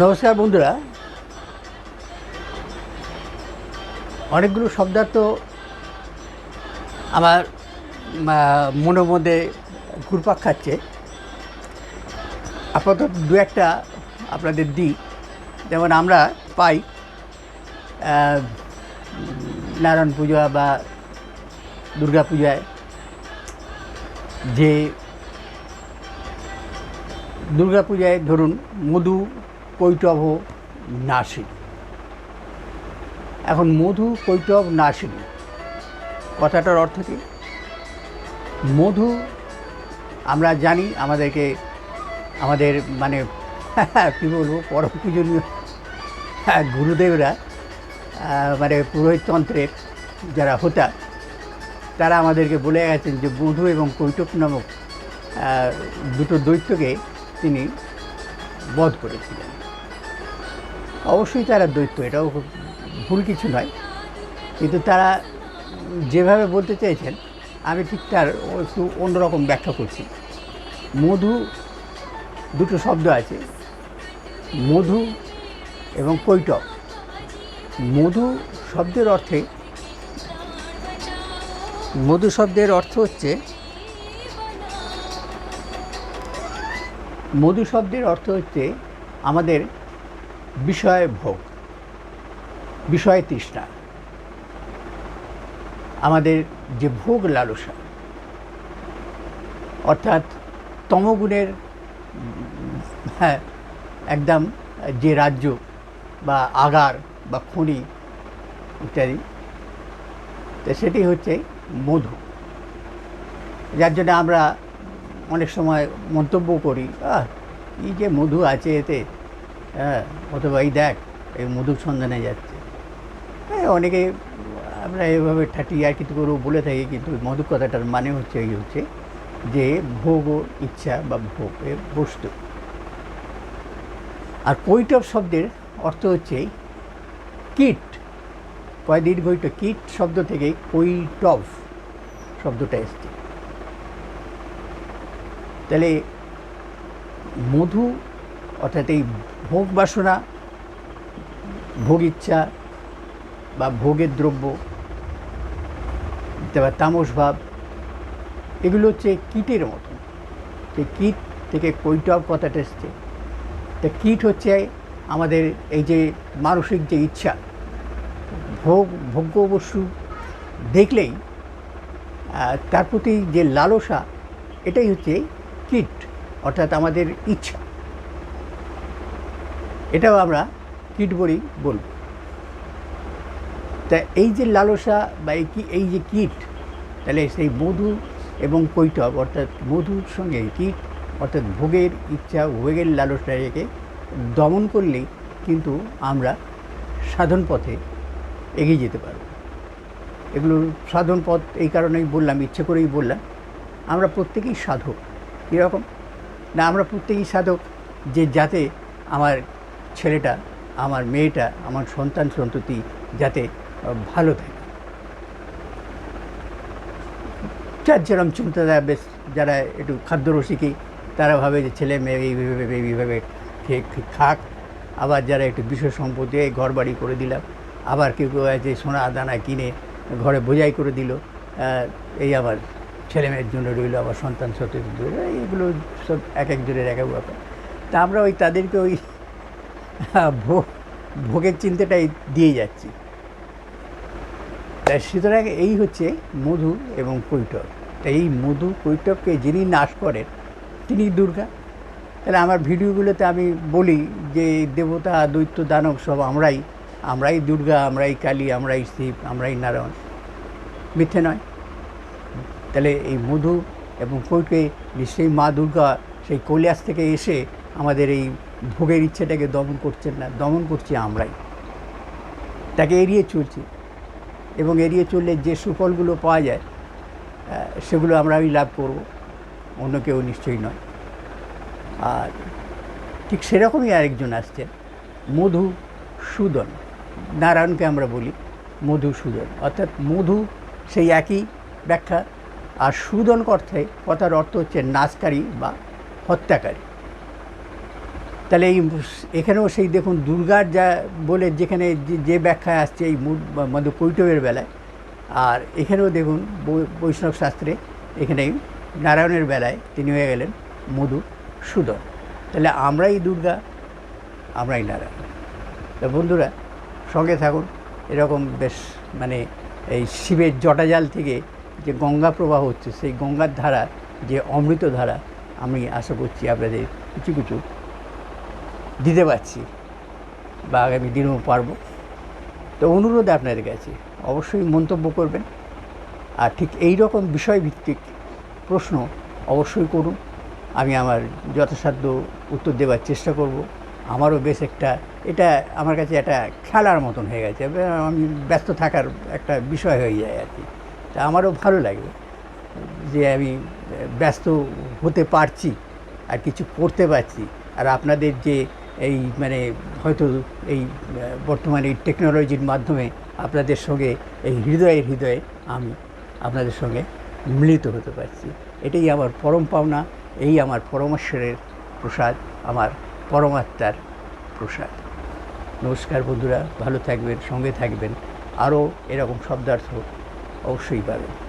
নমস্কার বন্ধুরা। অনেকগুলো শব্দার্থ আমার মনের মধ্যে ঘুরপাক খাচ্ছে। আপাতত দু একটা আপনাদের দিই। যেমন আমরা পাই নারায়ণ পূজা বা দুর্গা পূজায় যে দুর্গা পূজায় ধরুন মধু কৈটভ নাসিনী এখন মধু কৈটভ নাসিনী কথাটার অর্থ কী? মধু আমরা জানি আমাদেরকে, আমাদের মানে কী বলব, পরম পূজনীয় গুরুদেবরা মানে পুরোহিততন্ত্রের যারা হোতা, তারা আমাদেরকে বলে গেছেন যে মধু এবং কৈটভ নামক দুটো দৈত্যকে তিনি বধ করেছিলেন। অবশ্যই তারা দৈত্য, এটাও ভুল কিছু নয়। কিন্তু তারা যেভাবে বলতে চেয়েছেন আমি ঠিক তার একটু অন্যরকম ব্যাখ্যা করছি। মধু দুটো শব্দ আছে, মধু এবং কৈটব মধু শব্দের অর্থে, মধু শব্দের অর্থ হচ্ছে মধু শব্দের অর্থ হচ্ছে আমাদের বিষয় ভোগ, বিষয় তৃষ্ণা, আমাদের যে ভোগ লালসা, অর্থাৎ তমগুণের হ্যাঁ একদম যে রাজ্য বা আগার বা খনি ইত্যাদি, তো সেটি হচ্ছে মধু। যার জন্য আমরা অনেক সময় মন্তব্য করি, আহ, এই যে মধু আছে এতে হ্যাঁ অথবা এই দেখ, এই মধুর সন্ধানে যাচ্ছে। হ্যাঁ অনেকে আমরা এভাবে ঠাটি আর কিছু করেও বলে থাকি, কিন্তু মধু কথাটার মানে হচ্ছে, এই হচ্ছে যে ভোগ ইচ্ছা বা ভোগ এর বস্তু। আর কৈটব শব্দের অর্থ হচ্ছে কীট। কয় দীর্ঘইট কীট শব্দ থেকে কৈটব শব্দটা এসছে। তাহলে মধু, অর্থাৎ এই ভোগ বাসনা, ভোগ ইচ্ছা বা ভোগের দ্রব্য, তারপর তামস ভাব, এগুলো হচ্ছে কীটের মতো। যে কীট থেকে কৈটব কথাটা এসছে। তা কীট হচ্ছে আমাদের এই যে মানসিক যে ইচ্ছা, ভোগ, ভোগ্য বস্তু দেখলেই তার প্রতি যে লালসা, এটাই হচ্ছে কীট, অর্থাৎ আমাদের ইচ্ছা। এটাও আমরা কীট বলেই বলব। তা এই যে লালসা বা এই কি এই যে কীট, তাহলে সেই মধু এবং কৈটব, অর্থাৎ মধুর সঙ্গে কীট, অর্থাৎ ভোগের ইচ্ছা, ভোগের লালসাকে দমন করলেই কিন্তু আমরা সাধন পথে এগিয়ে যেতে পারব। এগুলো সাধন পথ এই কারণেই বললাম, ইচ্ছে করেই বললাম, আমরা প্রত্যেকেই সাধক। কীরকম না, আমরা প্রত্যেকেই সাধক যে যাতে আমার ছেলেটা, আমার মেয়েটা, আমার সন্তান সন্ততি যাতে ভালো থাকে। যার যেরকম চিন্তাধারা বেশ, যারা একটু খাদ্যরসিকী তারা ভাবে যে ছেলে মেয়ে এইভাবে এইভাবে খেয়ে খাক। আবার যারা একটু বিষয় সম্পত্তি ঘর বাড়ি করে দিলাম। আবার কেউ কেউ আছে সোনা দানা কিনে ঘরে বোঝাই করে দিল। এই আবার ছেলে মেয়ের জন্য রইল, আবার সন্তান সন্ততির জন্য এইগুলো সব এক একজনের এক এক ব্যাপার। তা আমরা ওই তাদেরকে ওই ভোগ, ভোগের চিন্তাটাই দিয়ে যাচ্ছি। তাই সুতরাং এই হচ্ছে মধু এবং কৈটব তাই এই মধু কৈটবকে যিনি নাশ করেন, তিনি দুর্গা। তাহলে আমার ভিডিওগুলোতে আমি বলি যে দেবতা, দৈত্য, দানব সব আমরাই আমরাই দুর্গা, আমরাই কালী, আমরাই শিব, আমরাই নারায়ণ। মিথ্যে নয়। তাহলে এই মধু এবং কৈকে নিশ্চয়ই মা দুর্গা সেই কৈলাস থেকে এসে আমাদের এই ভোগের ইচ্ছেটাকে দমন করছেন না, দমন করছি আমরাই। তাকে এড়িয়ে চলছি এবং এড়িয়ে চললে যে সুফলগুলো পাওয়া যায় সেগুলো আমরাই লাভ করব, অন্য কেউ নিশ্চয়ই নয়। আর ঠিক সেরকমই আরেকজন আসছেন, মধু সুদন, নারায়ণকে আমরা বলি মধুসূদন অর্থাৎ মধু সেই একই ব্যাখ্যা আর সুদন অর্থে কথার অর্থ হচ্ছে নাচকারী বা হত্যাকারী। তাহলে এই এখানেও সেই দেখুন দুর্গার যা বলে যেখানে যে- ব্যাখ্যায় আসছে এই মধ্য কৈটবের বেলায়, আর এখানেও দেখুন বৈষ্ণব শাস্ত্রে এখানে নারায়ণের বেলায় তিনি হয়ে গেলেন মধু সুদন। তাহলে আমরাই দুর্গা, আমরাই নারায়ণ। তা বন্ধুরা সঙ্গে থাকুন, এরকম বেশ মানে এই শিবের জটাজাল থেকে যে গঙ্গা প্রবাহ হচ্ছে, সেই গঙ্গার ধারা, যে অমৃত ধারা, আমি আশা করছি আপনাদের কিছু কিছু দিতে পারছি বা আগামী দিনেও পারব। তো অনুরোধ আপনাদের কাছে, অবশ্যই মন্তব্য করবেন। আর ঠিক এই রকম বিষয়ভিত্তিক প্রশ্ন অবশ্যই করুন। আমি আমার যথাসাধ্য উত্তর দেওয়ার চেষ্টা করব। আমারও বেশ একটা, এটা আমার কাছে একটা খেলার মতন হয়ে গেছে। আমি ব্যস্ত থাকার একটা বিষয় হয়ে যায় আর কি। তা আমারও ভালো লাগে যে আমি ব্যস্ত হতে পারছি আর কিছু করতে পারছি। আর আপনাদের যে এই মানে হয়তো এই, বর্তমানে এই টেকনোলজির মাধ্যমে আপনাদের সঙ্গে, এই হৃদয়ে হৃদয়ে আমি আপনাদের সঙ্গে মিলিত হতে পারছি। এটাই আমার পরম পাওনা, এই আমার পরমেশ্বরের প্রসাদ, আমার পরমাত্মার প্রসাদ। নমস্কার বন্ধুরা, ভালো থাকবেন, সঙ্গে থাকবেন। আরও এরকম শব্দার্থ অবশ্যই পাবেন।